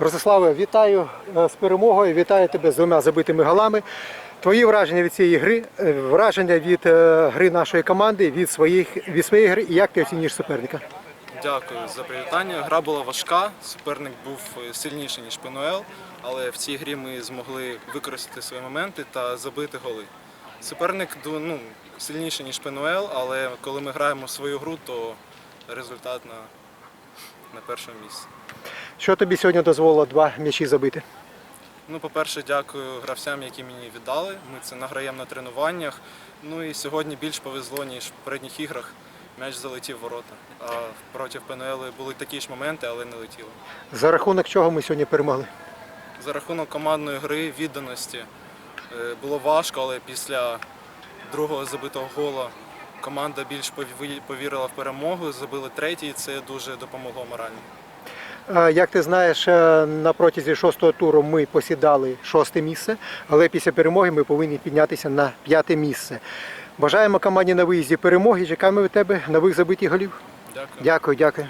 Ростиславе, вітаю е, з перемогою, вітаю тебе з двома забитими голами. Твої враження від цієї гри, е, враження від е, гри нашої команди, від, своїх, від своєї гри і як ти оцінюєш суперника? Дякую за привітання. Гра була важка, суперник був сильніший, ніж ПНЛ, але в цій грі ми змогли використати свої моменти та забити голи. Суперник ну, сильніший, ніж ПНЛ, але коли ми граємо свою гру, то результат на, на першому місці. Що тобі сьогодні дозволило два м'ячі забити? Ну, по-перше, дякую гравцям, які мені віддали. Ми це награємо на тренуваннях. Ну і сьогодні більш повезло, ніж в попередніх іграх. М'яч залетів в ворота. А проти ПНЛ були такі ж моменти, але не летіло. За рахунок чого ми сьогодні перемогли? За рахунок командної гри, відданості е, було важко, але після другого забитого гола команда більш повірила в перемогу, забили третій, і це дуже допомогло морально. Е, Як ти знаєш, е, на протязі шостого туру ми посідали шосте місце, але після перемоги ми повинні піднятися на п'яте місце. Бажаємо команді на виїзді перемоги. Чекаємо від тебе нових забитих голів. Дякую. Дякую, дякую.